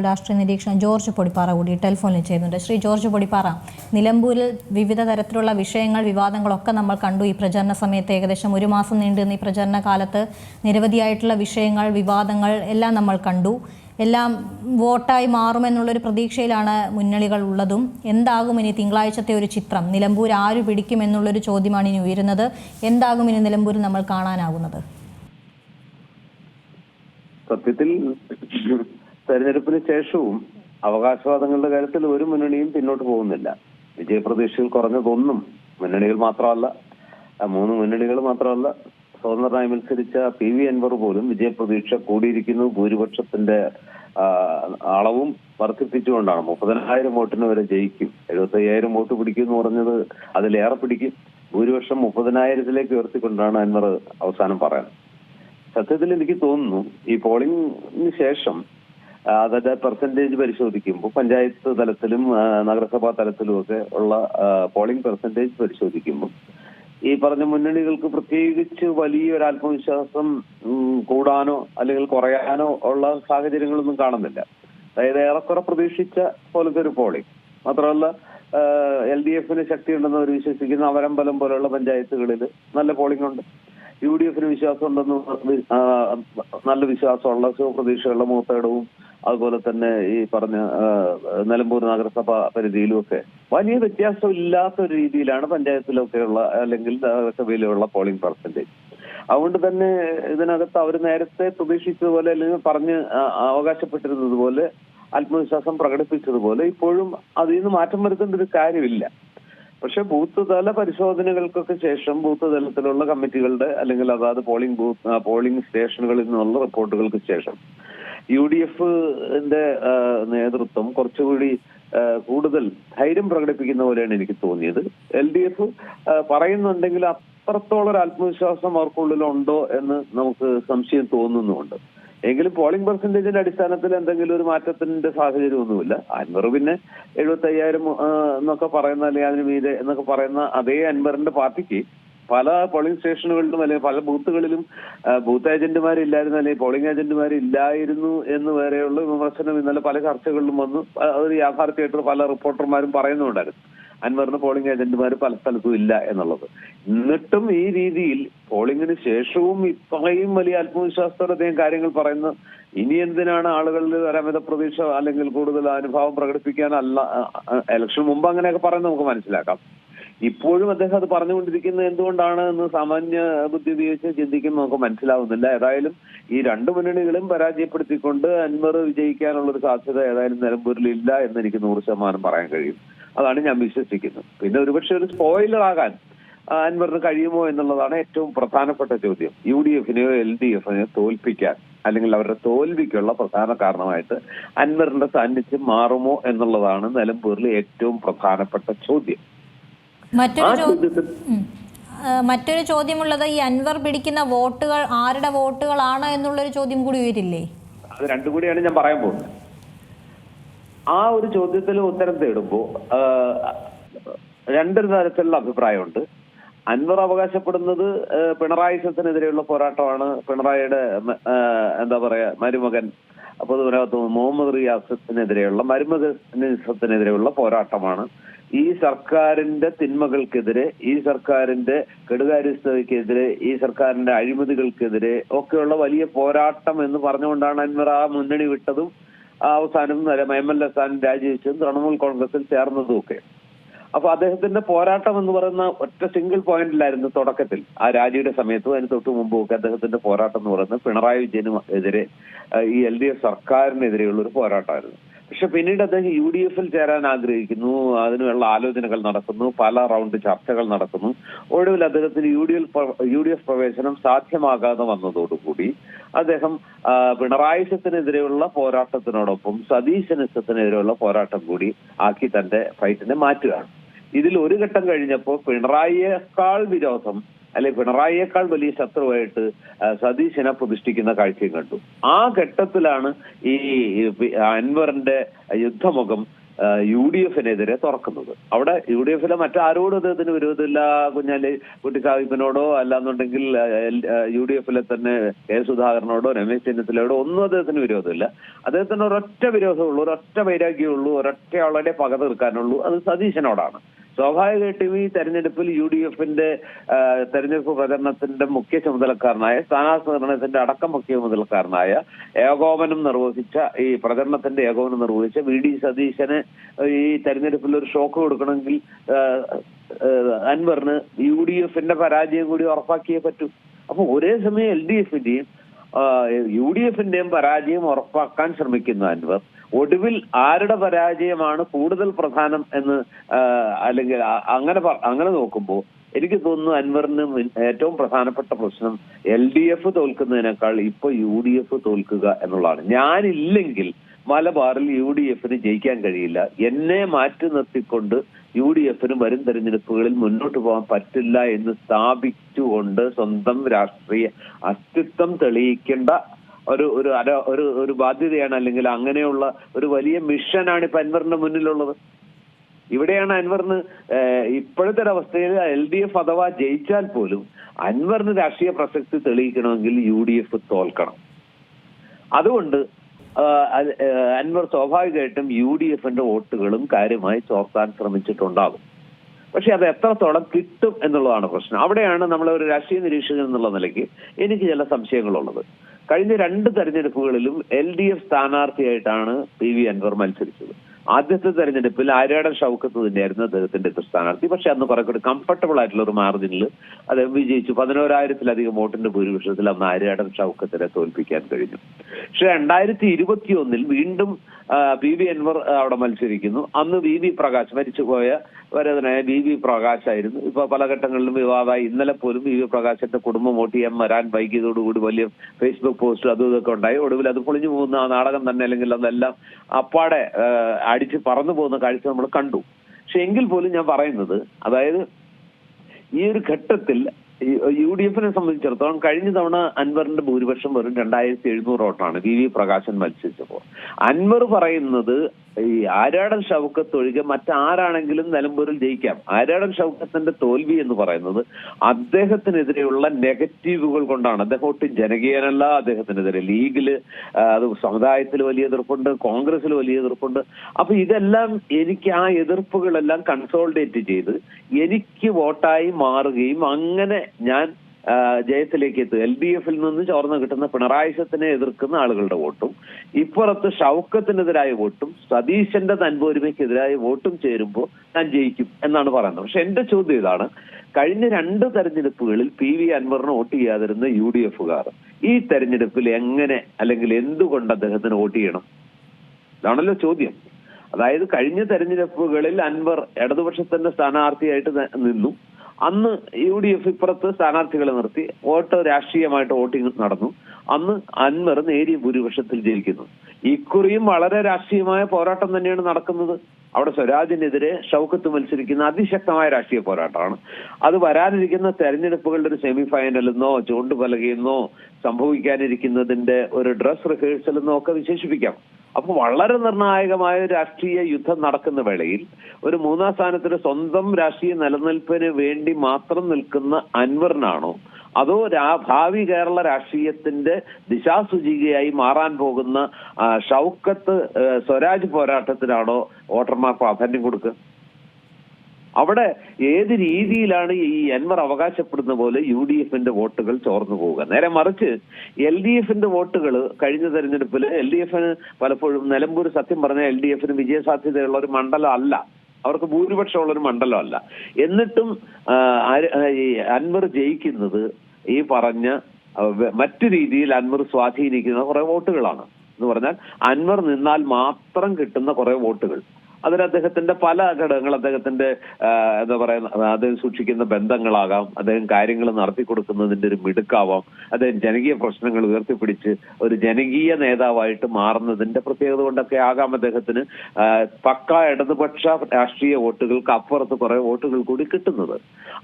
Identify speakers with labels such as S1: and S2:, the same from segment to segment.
S1: ഇപ്പോൾ രാഷ്ട്രീയ നിരീക്ഷകൻ ജോർജ് പൊടിപ്പാറ കൂടി ടെലിഫോണിൽ ചെയ്യുന്നുണ്ട്. ശ്രീ ജോർജ് പൊടിപ്പാറ നിലമ്പൂരിൽ വിവിധ തരത്തിലുള്ള വിഷയങ്ങൾ വിവാദങ്ങളൊക്കെ നമ്മൾ കണ്ടു. ഈ പ്രചരണ സമയത്ത് ഏകദേശം ഒരു മാസം നീണ്ടുനിന്ന ഈ പ്രചരണ കാലത്ത് നിരവധിയായിട്ടുള്ള വിഷയങ്ങൾ വിവാദങ്ങൾ എല്ലാം നമ്മൾ കണ്ടു. എല്ലാം വോട്ടായി മാറുമെന്നുള്ളൊരു പ്രതീക്ഷയിലാണ് മുന്നണികൾ ഉള്ളതും. എന്താകും ഇനി തിങ്കളാഴ്ചത്തെ ഒരു ചിത്രം? നിലമ്പൂർ ആര് പിടിക്കും എന്നുള്ളൊരു ചോദ്യമാണ് ഇനി ഉയരുന്നത്. എന്താകും ഇനി നിലമ്പൂരിൽ നമ്മൾ കാണാനാകുന്നത്?
S2: സത്യത്തിൽ തെരഞ്ഞെടുപ്പിന് ശേഷവും അവകാശവാദങ്ങളുടെ കാര്യത്തിൽ ഒരു മുന്നണിയും പിന്നോട്ട് പോകുന്നില്ല. വിജയപ്രതീക്ഷയിൽ കുറഞ്ഞതൊന്നും മുന്നണികൾ മാത്രമല്ല മൂന്ന് മുന്നണികൾ മാത്രമല്ല സ്വതന്ത്രനായി മത്സരിച്ച പി വി അൻവർ പോലും വിജയപ്രതീക്ഷ കൂടിയിരിക്കുന്നു. ഭൂരിപക്ഷത്തിന്റെ അളവും വർദ്ധിപ്പിച്ചുകൊണ്ടാണ്. മുപ്പതിനായിരം വോട്ടിന് വരെ ജയിക്കും. എഴുപത്തി അയ്യായിരം വോട്ട് പിടിക്കും എന്ന് പറഞ്ഞത് അതിലേറെ പിടിക്കും. ഭൂരിപക്ഷം മുപ്പതിനായിരത്തിലേക്ക് ഉയർത്തിക്കൊണ്ടാണ് അൻവർ അവസാനം പറയുന്നത്. സത്യത്തിൽ എനിക്ക് തോന്നുന്നു ഈ പോളിംഗിന് ശേഷം അതിന്റെ പെർസെന്റേജ് പരിശോധിക്കുമ്പോൾ പഞ്ചായത്ത് തലത്തിലും നഗരസഭാ തലത്തിലും ഒക്കെ ഉള്ള പോളിംഗ് പെർസെന്റേജ് പരിശോധിക്കുമ്പോൾ ഈ പറഞ്ഞ മുന്നണികൾക്ക് പ്രത്യേകിച്ച് വലിയൊരു ആത്മവിശ്വാസം കൂടാനോ അല്ലെങ്കിൽ കുറയാനോ ഉള്ള സാഹചര്യങ്ങളൊന്നും കാണുന്നില്ല. അതായത് ഏറെക്കുറെ പ്രതീക്ഷിച്ച പോലത്തെ ഒരു പോളിംഗ് മാത്രമല്ല എൽ ഡി എഫിന് ശക്തിയുണ്ടെന്ന് അവർ വിശ്വസിക്കുന്ന അവരമ്പലം പോലെയുള്ള പഞ്ചായത്തുകളിൽ നല്ല പോളിംഗ് ഉണ്ട്. യു ഡി എഫിന് വിശ്വാസം ഉണ്ടെന്ന് നല്ല വിശ്വാസമുള്ള ശുഭപ്രതീക്ഷയുള്ള മൂത്തേടവും അതുപോലെ തന്നെ ഈ പറഞ്ഞ നിലമ്പൂർ നഗരസഭ പരിധിയിലും ഒക്കെ വലിയ വ്യത്യാസം ഇല്ലാത്ത ഒരു രീതിയിലാണ് പഞ്ചായത്തിലൊക്കെയുള്ള അല്ലെങ്കിൽ നഗരസഭയിലുള്ള പോളിംഗ് പെർസെന്റേജ്. അതുകൊണ്ട് തന്നെ ഇതിനകത്ത് അവർ നേരത്തെ പ്രതീക്ഷിച്ചതുപോലെ അല്ലെങ്കിൽ പറഞ്ഞ് അവകാശപ്പെട്ടിരുന്നതുപോലെ അവകാശപ്പെട്ടിരുന്നത് പോലെ ആത്മവിശ്വാസം പ്രകടിപ്പിച്ചതുപോലെ ഇപ്പോഴും അതിൽ നിന്ന് മാറ്റം വരുത്തേണ്ട ഒരു കാര്യമില്ല. പക്ഷെ ബൂത്ത് തല പരിശോധനകൾക്കൊക്കെ ശേഷം ബൂത്ത് തലത്തിലുള്ള കമ്മിറ്റികളുടെ അല്ലെങ്കിൽ അതാത് പോളിംഗ് ബൂത്ത് പോളിംഗ് സ്റ്റേഷനുകളിൽ നിന്നുള്ള റിപ്പോർട്ടുകൾക്ക് ശേഷം യു ഡി എഫിന്റെ നേതൃത്വം കുറച്ചുകൂടി കൂടുതൽ ധൈര്യം പ്രകടിപ്പിക്കുന്ന പോലെയാണ് എനിക്ക് തോന്നിയത്. എൽ ഡി എഫ് പറയുന്നുണ്ടെങ്കിൽ അത്രത്തോളം ഒരു ആത്മവിശ്വാസം അവർക്കുള്ളിലുണ്ടോ എന്ന് നമുക്ക് സംശയം തോന്നുന്നുമുണ്ട്. എങ്കിലും പോളിംഗ് പെർസെന്റേജിന്റെ അടിസ്ഥാനത്തിൽ എന്തെങ്കിലും ഒരു മാറ്റത്തിന്റെ സാഹചര്യം ഒന്നുമില്ല അൻവർ പിന്നെ എഴുപത്തി അയ്യായിരം എന്നൊക്കെ പറയുന്ന അല്ലെങ്കിൽ അതിന് മീതെ എന്നൊക്കെ പറയുന്ന അതേ അൻവറിന്റെ പാർട്ടിക്ക് പല പോളിംഗ് സ്റ്റേഷനുകളിലും അല്ലെങ്കിൽ പല ബൂത്തുകളിലും ബൂത്ത് ഏജന്റുമാരില്ലായിരുന്നു അല്ലെങ്കിൽ പോളിംഗ് ഏജന്റുമാരില്ലായിരുന്നു എന്ന് വരെയുള്ള വിമർശനം ഇന്നലെ പല ചർച്ചകളിലും വന്നു. അത് യാഥാർത്ഥ്യമായിട്ട് പല റിപ്പോർട്ടർമാരും പറയുന്നുണ്ടായിരുന്നു. അൻവറിന് പോളിംഗ് ഏജന്റുമാർ പല സ്ഥലത്തും ഇല്ല എന്നുള്ളത്. എന്നിട്ടും ഈ രീതിയിൽ പോളിംഗിന് ശേഷവും ഇത്രയും വലിയ ആത്മവിശ്വാസത്തോടെ അദ്ദേഹം കാര്യങ്ങൾ പറയുന്ന. ഇനി എന്തിനാണ് ആളുകളിൽ ഒരമിത പ്രതീക്ഷ അല്ലെങ്കിൽ കൂടുതൽ അനുഭാവം പ്രകടിപ്പിക്കാനല്ല ഇലക്ഷൻ മുമ്പ് അങ്ങനെയൊക്കെ പറയുന്നത് നമുക്ക് മനസ്സിലാക്കാം. ഇപ്പോഴും അദ്ദേഹം അത് പറഞ്ഞുകൊണ്ടിരിക്കുന്നത് എന്തുകൊണ്ടാണ് എന്ന് സാമാന്യ ബുദ്ധി ഉപയോഗിച്ച് ചിന്തിക്കുമ്പോൾ നമുക്ക് മനസ്സിലാവുന്നില്ല. ഏതായാലും ഈ രണ്ട് മുന്നണികളും പരാജയപ്പെടുത്തിക്കൊണ്ട് അൻവർ വിജയിക്കാനുള്ള ഒരു സാധ്യത ഏതായാലും നിലമ്പൂരിൽ ഇല്ല എന്ന് എനിക്ക് നൂറ് ശതമാനം പറയാൻ കഴിയും. അതാണ് ഞാൻ വിശ്വസിക്കുന്നത്. പിന്നെ ഒരുപക്ഷെ ഒരു സ്പോയിലർ ആകാൻ അൻവറിന് കഴിയുമോ എന്നുള്ളതാണ് ഏറ്റവും പ്രധാനപ്പെട്ട ചോദ്യം. യു ഡി എഫിനെയോ എൽ ഡി എഫിനെയോ തോൽപ്പിക്കാൻ അല്ലെങ്കിൽ അവരുടെ തോൽവിക്കുള്ള പ്രധാന കാരണമായിട്ട് അൻവറിന്റെ സാന്നിധ്യം മാറുമോ എന്നുള്ളതാണ് നിലമ്പൂരിലെ ഏറ്റവും പ്രധാനപ്പെട്ട ചോദ്യം.
S1: മറ്റൊരു മറ്റൊരു ചോദ്യമുള്ളത് ഈ അൻവർ പിടിക്കുന്ന വോട്ടുകൾ ആരുടെ വോട്ടുകളാണ് എന്നുള്ളൊരു ചോദ്യം കൂടി ഉയരില്ലേ?
S2: അത് രണ്ടും കൂടിയാണ് ഞാൻ പറയാൻ പോകുന്നത്. ആ ഒരു ചോദ്യത്തിൽ ഉത്തരം തേടുമ്പോൾ രണ്ടൊരു തരത്തിലുള്ള അഭിപ്രായമുണ്ട്. അൻവർ അവകാശപ്പെടുന്നത് പിണറായി സത്തിനെതിരെയുള്ള പോരാട്ടമാണ്. പിണറായിയുടെ എന്താ പറയാ മരുമകൻ പൊതുവിനകത്ത് മുഹമ്മദ് റിയാസത്തിനെതിരെയുള്ള മരുമകനിസത്തിനെതിരെയുള്ള പോരാട്ടമാണ്. ഈ സർക്കാരിന്റെ തിന്മകൾക്കെതിരെ ഈ സർക്കാരിന്റെ കെടുകാര്യസ്ഥതയ്ക്കെതിരെ ഈ സർക്കാരിന്റെ അഴിമതികൾക്കെതിരെ ഒക്കെയുള്ള വലിയ പോരാട്ടം എന്ന് പറഞ്ഞുകൊണ്ടാണ് അൻവർ ആ മുന്നണി വിട്ടതും അവസാനം എം എൽ എ സ്ഥാനം രാജിവെച്ചതും തൃണമൂൽ കോൺഗ്രസിൽ ചേർന്നതും ഒക്കെ അപ്പൊ അദ്ദേഹത്തിന്റെ പോരാട്ടം എന്ന് പറയുന്ന ഒറ്റ സിംഗിൾ പോയിന്റിലായിരുന്നു തുടക്കത്തിൽ. ആ രാജിയുടെ സമയത്തും അതിന് തൊട്ട് മുമ്പും ഒക്കെ അദ്ദേഹത്തിന്റെ പോരാട്ടം എന്ന് പറയുന്നത് പിണറായി വിജയനും എതിരെ ഈ എൽ ഡി എഫ് സർക്കാരിനെതിരെയുള്ള ഒരു പോരാട്ടമായിരുന്നു. പക്ഷെ പിന്നീട് അദ്ദേഹം യു ഡി എഫിൽ ചേരാൻ ആഗ്രഹിക്കുന്നു. അതിനുള്ള ആലോചനകൾ നടക്കുന്നു. പല റൗണ്ട് ചർച്ചകൾ നടക്കുന്നു. ഒടുവിൽ അദ്ദേഹത്തിന് U D F U D F പ്രവേശനം സാധ്യമാകാതെ വന്നതോടുകൂടി അദ്ദേഹം പിണറായിസത്തിനെതിരെയുള്ള പിണറായി സത്തിനെതിരെയുള്ള പോരാട്ടത്തിനോടൊപ്പം സതീശനിസത്തിനെതിരെയുള്ള പോരാട്ടം കൂടി ആക്കി തന്റെ ഫൈറ്റിനെ മാറ്റുകയാണ്. ഇതിൽ ഒരു ഘട്ടം കഴിഞ്ഞപ്പോൾ പിണറായിയേക്കാൾ വിരോധം അല്ലെ പിണറായിയേക്കാൾ വലിയ ശത്രുവായിട്ട് സതീശനെ പ്രതിഷ്ഠിക്കുന്ന കാഴ്ചയും കണ്ടു. ആ ഘട്ടത്തിലാണ് ഈ അൻവറിന്റെ യുദ്ധമുഖം യു ഡി എഫിനെതിരെ തുറക്കുന്നത്. അവിടെ യു ഡി എഫിലെ മറ്റാരോടും അദ്ദേഹത്തിന് വിരോധമില്ല കുഞ്ഞാലി കുട്ടിക്കാവിപ്പിനോടോ അല്ലാന്നുണ്ടെങ്കിൽ യു ഡി എഫിലെ തന്നെ കെ സുധാകരനോടോ രമേശ് ചെന്നിത്തലയോടോ ഒന്നും അദ്ദേഹത്തിന് വിരോധമില്ല. അദ്ദേഹത്തിന് ഒരൊറ്റ വിരോധമുള്ളൂ ഒരൊറ്റ വൈരാഗ്യമുള്ളൂ ഒരൊറ്റ ആളുടെ പക തീർക്കാനുള്ളൂ അത് സതീശനോടാണ്. സ്വാഭാവികമായിട്ടും ഈ തെരഞ്ഞെടുപ്പിൽ യു ഡി എഫിന്റെ തെരഞ്ഞെടുപ്പ് പ്രചരണത്തിന്റെ മുഖ്യ ചുമതലക്കാരനായ സ്ഥാനാർത്ഥി നിർണയത്തിന്റെ അടക്കം മുഖ്യ ചുമതലക്കാരനായ ഏകോപനം നിർവഹിച്ച ഈ പ്രചരണത്തിന്റെ ഏകോപനം നിർവഹിച്ച വി ഡി സതീശന് ഈ തെരഞ്ഞെടുപ്പിൽ ഒരു ഷോക്ക് കൊടുക്കണമെങ്കിൽ അൻവറിന് യു ഡി എഫിന്റെ പരാജയം കൂടി ഉറപ്പാക്കിയേ പറ്റൂ. അപ്പൊ ഒരേ സമയം എൽ ഡി എഫിന്റെയും യു ഡി എഫിന്റെയും പരാജയം ഉറപ്പാക്കാൻ ശ്രമിക്കുന്ന അൻവർ ഒടുവിൽ ആരുടെ പരാജയമാണ് കൂടുതൽ പ്രധാനം എന്ന് അല്ലെങ്കിൽ അങ്ങനെ അങ്ങനെ നോക്കുമ്പോൾ എനിക്ക് തോന്നുന്നു അൻവറിന് ഏറ്റവും പ്രധാനപ്പെട്ട പ്രശ്നം എൽ ഡി എഫ് തോൽക്കുന്നതിനേക്കാൾ ഇപ്പൊ യു ഡി എഫ് തോൽക്കുക എന്നുള്ളതാണ്. ഞാനില്ലെങ്കിൽ മലബാറിൽ യു ഡി എഫിന് ജയിക്കാൻ കഴിയില്ല. എന്നെ മാറ്റി നിർത്തിക്കൊണ്ട് യു ഡി എഫിന് വരും തെരഞ്ഞെടുപ്പുകളിൽ മുന്നോട്ട് പോകാൻ പറ്റില്ല എന്ന് സ്ഥാപിച്ചുകൊണ്ട് സ്വന്തം രാഷ്ട്രീയ അസ്തിത്വം തെളിയിക്കേണ്ട ഒരു ഒരു അര ഒരു ഒരു ബാധ്യതയാണ് അല്ലെങ്കിൽ അങ്ങനെയുള്ള ഒരു വലിയ മിഷനാണ് ഇപ്പൊ അൻവറിന്റെ മുന്നിലുള്ളത്. ഇവിടെയാണ് അൻവറിന് ഇപ്പോഴത്തെ അവസ്ഥയിൽ എൽ ഡി എഫ് അഥവാ ജയിച്ചാൽ പോലും അൻവറിന് രാഷ്ട്രീയ പ്രസക്തി തെളിയിക്കണമെങ്കിൽ യു ഡി എഫ് തോൽക്കണം. അതുകൊണ്ട് അൻവർ സ്വാഭാവികമായിട്ടും യു ഡി എഫിന്റെ വോട്ടുകളും കാര്യമായി ചോർത്താൻ ശ്രമിച്ചിട്ടുണ്ടാകും. പക്ഷെ അത് എത്രത്തോളം കിട്ടും എന്നുള്ളതാണ് പ്രശ്നം. അവിടെയാണ് നമ്മൾ ഒരു രാഷ്ട്രീയ നിരീക്ഷകൻ എന്നുള്ള നിലയ്ക്ക് എനിക്ക് ചില സംശയങ്ങളുള്ളത്. കഴിഞ്ഞ രണ്ട് തെരഞ്ഞെടുപ്പുകളിലും എൽ ഡി എഫ് സ്ഥാനാർത്ഥിയായിട്ടാണ് പി വി അൻവർ മത്സരിച്ചത്. ആദ്യത്തെ തെരഞ്ഞെടുപ്പിൽ ആര്യാടൻ ഷൗക്കത്ത് തന്നെയായിരുന്നു അദ്ദേഹത്തിന്റെ സ്ഥാനാർത്ഥി. പക്ഷെ അന്ന് കുറെ കൂടി കംഫർട്ടബിൾ ആയിട്ടുള്ള ഒരു മാർജിനിൽ അദ്ദേഹം വിജയിച്ചു. പതിനോരായിരത്തിലധികം വോട്ടിന്റെ ഭൂരിപക്ഷത്തിൽ അന്ന് ആര്യാടൻ ഷൗക്കത്തിനെ തോൽപ്പിക്കാൻ കഴിഞ്ഞു. പക്ഷെ രണ്ടായിരത്തി ഇരുപത്തി ഒന്നിൽ വീണ്ടും പി വി അൻവർ അവിടെ മത്സരിക്കുന്നു. അന്ന് വി വി പ്രകാശ് മരിച്ചുപോയ വരതനായ വി വി പ്രകാശ് ആയിരുന്നു. ഇപ്പൊ പല ഘട്ടങ്ങളിലും വിവാദമായി. ഇന്നലെ പോലും വി വി പ്രകാശിന്റെ കുടുംബം വോട്ട് ചെയ്യാൻ വരാൻ വൈകിയതോടുകൂടി വലിയ ഫേസ്ബുക്ക് പോസ്റ്റ് അതും ഇതൊക്കെ ഉണ്ടായി. ഒടുവിൽ അത് പൊളിഞ്ഞു പോകുന്ന ആ നാടകം തന്നെ അല്ലെങ്കിൽ അതെല്ലാം അപ്പാടെ അടിച്ച് പറന്നു പോകുന്ന കാഴ്ച നമ്മൾ കണ്ടു. പക്ഷെ എങ്കിൽ പോലും ഞാൻ പറയുന്നത് അതായത് ഈ ഒരു ഘട്ടത്തിൽ യു ഡി എഫിനെ സംബന്ധിച്ചിടത്തോളം കഴിഞ്ഞ തവണ അൻവറിന്റെ ഭൂരിപക്ഷം വെറും രണ്ടായിരത്തി എഴുന്നൂറ് വോട്ടാണ് വി വി പ്രകാശൻ മത്സരിച്ചപ്പോൾ. അൻവർ പറയുന്നത് ഈ ആരാടൻ ഷൗക്കത്ത് ഒഴികെ മറ്റാരാണെങ്കിലും നിലമ്പൂരിൽ ജയിക്കാം. ആരാടൻ ഷൗക്കത്തിന്റെ തോൽവി എന്ന് പറയുന്നത് അദ്ദേഹത്തിനെതിരെയുള്ള നെഗറ്റീവുകൾ കൊണ്ടാണ്. അദ്ദേഹം ഒട്ടും ജനകീയനല്ല അദ്ദേഹത്തിനെതിരെ ലീഗിൽ അത് സമുദായത്തിൽ വലിയ എതിർപ്പുണ്ട് കോൺഗ്രസിൽ വലിയ എതിർപ്പുണ്ട്. അപ്പൊ ഇതെല്ലാം എനിക്ക് ആ എതിർപ്പുകളെല്ലാം കൺസോൾഡേറ്റ് ചെയ്ത് എനിക്ക് വോട്ടായി മാറുകയും അങ്ങനെ ഞാൻ ജയത്തിലേക്ക് എത്തും എൽ ഡി എഫിൽ നിന്ന് ചോർന്ന് കിട്ടുന്ന പിണറായി സത്തിനെ എതിർക്കുന്ന ആളുകളുടെ വോട്ടും ഇപ്പുറത്ത് ഷൗക്കത്തിനെതിരായ വോട്ടും സതീശന്റെ തൻപോരിമയ്ക്കെതിരായ വോട്ടും ചേരുമ്പോൾ ഞാൻ ജയിക്കും എന്നാണ് പറയുന്നത്. പക്ഷെ എന്റെ ചോദ്യം ഇതാണ്. കഴിഞ്ഞ രണ്ട് തെരഞ്ഞെടുപ്പുകളിൽ പി വി അൻവറിന് വോട്ട് ചെയ്യാതിരുന്ന യു ഡി എഫുകാർ ഈ തെരഞ്ഞെടുപ്പിൽ എങ്ങനെ അല്ലെങ്കിൽ എന്തുകൊണ്ട് അദ്ദേഹത്തിന് വോട്ട് ചെയ്യണം? ഇതാണല്ലോ ചോദ്യം. അതായത് കഴിഞ്ഞ തെരഞ്ഞെടുപ്പുകളിൽ അൻവർ ഇടതുപക്ഷത്തിന്റെ സ്ഥാനാർത്ഥിയായിട്ട് നിന്നു. അന്ന് യു ഡി എഫ് ഇപ്പുറത്ത് സ്ഥാനാർത്ഥികളെ നിർത്തി. വോട്ട് രാഷ്ട്രീയമായിട്ട് വോട്ടിംഗ് നടന്നു. അന്ന് അൻവർ നേരിയ ഭൂരിപക്ഷത്തിൽ ജയിക്കുന്നു. ഇക്കുറിയും വളരെ രാഷ്ട്രീയമായ പോരാട്ടം തന്നെയാണ് നടക്കുന്നത്. അവിടെ സ്വരാജിനെതിരെ ഷൗക്കത്ത് മത്സരിക്കുന്ന അതിശക്തമായ രാഷ്ട്രീയ പോരാട്ടമാണ്. അത് വരാനിരിക്കുന്ന തെരഞ്ഞെടുപ്പുകളുടെ ഒരു സെമി ഫൈനലെന്നോ ചൂണ്ടുപലകയെന്നോ സംഭവിക്കാനിരിക്കുന്നതിന്റെ ഒരു ഡ്രസ് റിഹേഴ്സൽ എന്നോ ഒക്കെ വിശേഷിപ്പിക്കാം. അപ്പൊ വളരെ നിർണായകമായ രാഷ്ട്രീയ യുദ്ധം നടക്കുന്ന വേളയിൽ ഒരു മൂന്നാം സ്ഥാനത്തിന് സ്വന്തം രാഷ്ട്രീയ നിലനിൽപ്പിന് വേണ്ടി മാത്രം നിൽക്കുന്ന അൻവറിനാണോ? അതോ ഭാവി കേരള രാഷ്ട്രീയത്തിന്റെ ദിശാസൂചികയായി മാറാൻ പോകുന്ന ഷൗക്കത്ത് സ്വരാജ് പോരാട്ടത്തിനാണോ വോട്ടർമാർ പ്രാധാന്യം കൊടുക്കുക? അവിടെ ഏത് രീതിയിലാണ് ഈ അൻവർ അവകാശപ്പെടുന്ന പോലെ യു ഡി എഫിന്റെ വോട്ടുകൾ ചോർന്നു പോവുക? നേരെ മറിച്ച് എൽ ഡി എഫിന്റെ വോട്ടുകൾ കഴിഞ്ഞ തെരഞ്ഞെടുപ്പിൽ എൽ ഡി എഫിന് പലപ്പോഴും നിലമ്പൂർ സത്യം പറഞ്ഞ എൽ ഡി എഫിന് വിജയസാധ്യതയുള്ള ഒരു മണ്ഡലം അല്ല. അവർക്ക് ഭൂരിപക്ഷമുള്ള ഒരു മണ്ഡലമല്ല എന്നിട്ടും അൻവർ ജയിക്കുന്നത് ഈ പറഞ്ഞ മറ്റു രീതിയിൽ അൻവർ സ്വാധീനിക്കുന്ന കുറെ വോട്ടുകളാണ്. എന്ന് പറഞ്ഞാൽ അൻവർ നിന്നാൽ മാത്രം കിട്ടുന്ന കുറെ വോട്ടുകൾ. അതിന് അദ്ദേഹത്തിന്റെ പല ഘടകങ്ങൾ അദ്ദേഹത്തിന്റെ എന്താ പറയുന്ന അദ്ദേഹം സൂക്ഷിക്കുന്ന ബന്ധങ്ങളാകാം അദ്ദേഹം കാര്യങ്ങൾ നടത്തി കൊടുക്കുന്നതിന്റെ ഒരു മിടുക്കാവാം അദ്ദേഹം ജനകീയ പ്രശ്നങ്ങൾ ഉയർത്തിപ്പിടിച്ച് ഒരു ജനകീയ നേതാവായിട്ട് മാറുന്നതിന്റെ പ്രത്യേകത കൊണ്ടൊക്കെ ആകാം അദ്ദേഹത്തിന്. പക്ക ഇടതുപക്ഷ രാഷ്ട്രീയ വോട്ടുകൾക്ക് അപ്പുറത്ത് കുറെ വോട്ടുകൾ കൂടി കിട്ടുന്നത്.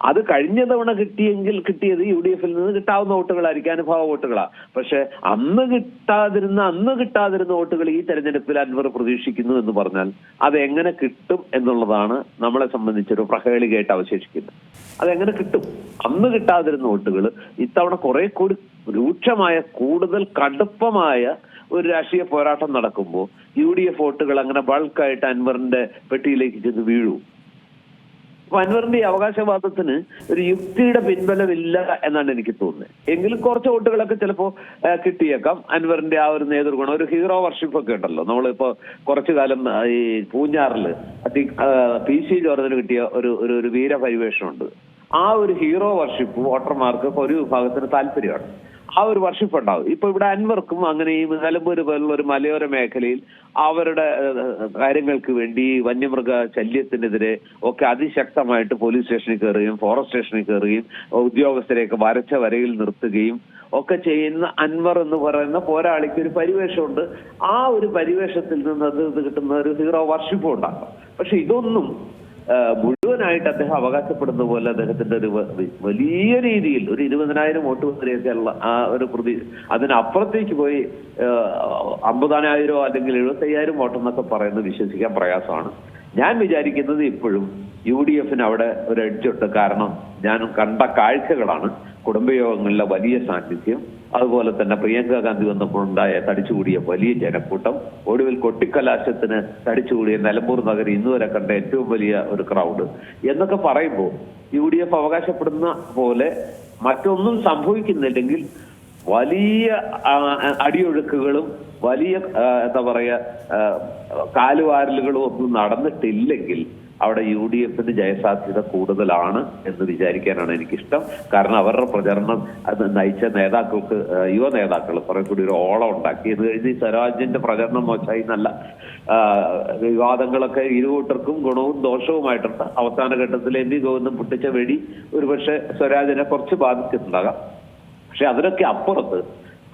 S2: അത് കഴിഞ്ഞ തവണ കിട്ടിയെങ്കിൽ കിട്ടിയത് യു ഡി എഫിൽ നിന്ന് കിട്ടാവുന്ന വോട്ടുകളായിരിക്കും അനുഭവ വോട്ടുകളാ. പക്ഷെ അന്ന് കിട്ടാതിരുന്ന അന്ന് കിട്ടാതിരുന്ന വോട്ടുകൾ ഈ തെരഞ്ഞെടുപ്പിൽ അൻവർ പ്രതീക്ഷിക്കുന്നു എന്ന് പറഞ്ഞാൽ അത് എങ്ങനെ കിട്ടും എന്നുള്ളതാണ് നമ്മളെ സംബന്ധിച്ചൊരു പ്രഹേളികയായിട്ട് അവശേഷിക്കുന്നത്. അതെങ്ങനെ കിട്ടും? അന്ന് കിട്ടാതിരുന്ന വോട്ടുകൾ ഇത്തവണ കുറെ കൂടി രൂക്ഷമായ കൂടുതൽ കടുപ്പമായ ഒരു രാഷ്ട്രീയ പോരാട്ടം നടക്കുമ്പോൾ യു ഡി എഫ് വോട്ടുകൾ അങ്ങനെ ബൾക്കായിട്ട് അൻവറിന്റെ പെട്ടിയിലേക്ക് ചെന്ന് വീഴൂ. അപ്പൊ അൻവറിന്റെ അവകാശവാദത്തിന് ഒരു യുക്തിയുടെ പിൻബലമില്ല എന്നാണ് എനിക്ക് തോന്നുന്നത്. എങ്കിലും കുറച്ച് വോട്ടുകളൊക്കെ ചിലപ്പോ കിട്ടിയേക്കാം. അൻവറിന്റെ ആ ഒരു നേതൃഗുണം ഒരു ഹീറോ വർഷിപ്പ് ഒക്കെ ഉണ്ടല്ലോ. നമ്മളിപ്പോ കുറച്ചു കാലം ഈ പൂഞ്ഞാറിൽ പി സി ജോർജിന് കിട്ടിയ ഒരു ഒരു ഒരു വീരപരിവേഷമുണ്ട്. ആ ഒരു ഹീറോ വർഷിപ്പ് വോട്ടർമാർക്ക് ഒരു വിഭാഗത്തിന് താല്പര്യമാണ്. ആ ഒരു വർഷിപ്പ് ഉണ്ടാവും. ഇപ്പൊ ഇവിടെ അൻവർക്കും അങ്ങനെ ഈ നിലമ്പൂര് പോലുള്ള ഒരു മലയോര മേഖലയിൽ അവരുടെ കാര്യങ്ങൾക്ക് വേണ്ടി വന്യമൃഗ ശല്യത്തിനെതിരെ ഒക്കെ അതിശക്തമായിട്ട് പോലീസ് സ്റ്റേഷനിൽ കയറുകയും ഫോറസ്റ്റ് സ്റ്റേഷനിൽ കയറുകയും ഉദ്യോഗസ്ഥരെയൊക്കെ വരച്ച വരയിൽ നിർത്തുകയും ഒക്കെ ചെയ്യുന്ന അൻവർ എന്ന് പറയുന്ന പോരാളിക്ക് ഒരു പരിവേഷമുണ്ട്. ആ ഒരു പരിവേഷത്തിൽ നിന്ന് അത് കിട്ടുന്ന ഒരു ഹീറോ വർഷിപ്പും ഉണ്ടാക്കാം. പക്ഷെ ഇതൊന്നും മുഴുവനായിട്ട് അദ്ദേഹം അവകാശപ്പെടുന്ന പോലെ അദ്ദേഹത്തിന്റെ ഒരു വലിയ രീതിയിൽ ഒരു ഇരുപതിനായിരം വോട്ട് വരെയൊക്കെയുള്ള ആ ഒരു പ്രതി അതിനപ്പുറത്തേക്ക് പോയി അമ്പതിനായിരോ അല്ലെങ്കിൽ എഴുപത്തയ്യായിരം വോട്ടെന്നൊക്കെ പറയുന്നത് വിശ്വസിക്കാൻ പ്രയാസമാണ്. ഞാൻ വിചാരിക്കുന്നത് ഇപ്പോഴും യു ഡി എഫിന് അവിടെ ഒരു എഡ്ജുണ്ട് കാരണം ഞാൻ കണ്ട കാഴ്ചകളാണ്. കുടുംബയോഗങ്ങളിലെ വലിയ സാന്നിധ്യം അതുപോലെ തന്നെ പ്രിയങ്ക ഗാന്ധി വന്നപ്പോൾ ഉണ്ടായ തടിച്ചുകൂടിയ വലിയ ജനക്കൂട്ടം ഒടുവിൽ കൊട്ടിക്കലാശത്തിന് തടിച്ചുകൂടിയ നിലമ്പൂർ നഗരം ഇന്നുവരെ കണ്ട ഏറ്റവും വലിയ ഒരു ക്രൗഡ് എന്നൊക്കെ പറയുമ്പോൾ യു ഡി എഫ് അവകാശപ്പെടുന്ന പോലെ മറ്റൊന്നും സംഭവിക്കുന്നില്ലെങ്കിൽ വലിയ അടിയൊഴുക്കുകളും വലിയ എന്താ പറയാ കാലുവാരലുകളും ഒന്നും നടന്നിട്ടില്ലെങ്കിൽ അവിടെ യു ഡി എഫിന് ജയസാധ്യത കൂടുതലാണ് എന്ന് വിചാരിക്കാനാണ് എനിക്കിഷ്ടം. കാരണം അവരുടെ പ്രചരണം അത് നയിച്ച നേതാക്കൾക്ക് യുവ നേതാക്കൾ കുറെ കൂടി ഒരു ഓളം ഉണ്ടാക്കി. ഇത് കഴിഞ്ഞ് സ്വരാജിന്റെ പ്രചരണം മോശമായി നല്ല വിവാദങ്ങളൊക്കെ ഇരുകൂട്ടർക്കും ഗുണവും ദോഷവുമായിട്ടുണ്ട്. അവസാന ഘട്ടത്തിൽ എം വി ഗോവിന്ദൻ പൊട്ടിച്ച വെടി ഒരുപക്ഷെ സ്വരാജിനെ കുറച്ച് ബാധിച്ചിട്ടുണ്ടാകാം പക്ഷെ അതിനൊക്കെ അപ്പുറത്ത്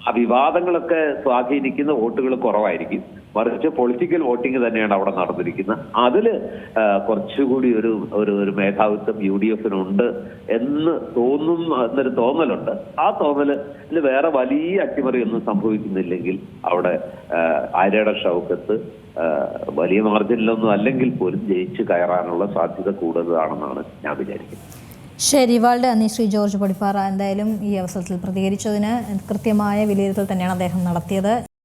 S2: ആ വിവാദങ്ങളൊക്കെ സ്വാധീനിക്കുന്ന വോട്ടുകൾ കുറവായിരിക്കും. മറിച്ച് പൊളിറ്റിക്കൽ വോട്ടിംഗ് തന്നെയാണ് അവിടെ നടന്നിരിക്കുന്നത്. അതിൽ കുറച്ചുകൂടി ഒരു ഒരു ഒരു മേധാവിത്വം യു ഡി എഫിനുണ്ട് എന്ന് തോന്നുന്ന എന്നൊരു തോന്നലുണ്ട്. ആ തോന്നൽ വേറെ വലിയ അട്ടിമറിയൊന്നും സംഭവിക്കുന്നില്ലെങ്കിൽ അവിടെ ആര്യയുടെ ഷൗക്കത്ത് വലിയ മാർജിനിലൊന്നും അല്ലെങ്കിൽ പോലും ജയിച്ച് കയറാനുള്ള സാധ്യത കൂടുതലാണെന്നാണ് ഞാൻ വിചാരിക്കുന്നത്.
S1: ശരി വാൾഡ് അന്നി ശ്രീ ജോർജ് പൊടിപ്പാറ എന്തായാലും ഈ അവസരത്തിൽ പ്രതികരിച്ചതിന് കൃത്യമായ വിലയിരുത്തൽ തന്നെയാണ് അദ്ദേഹം നടത്തിയത്.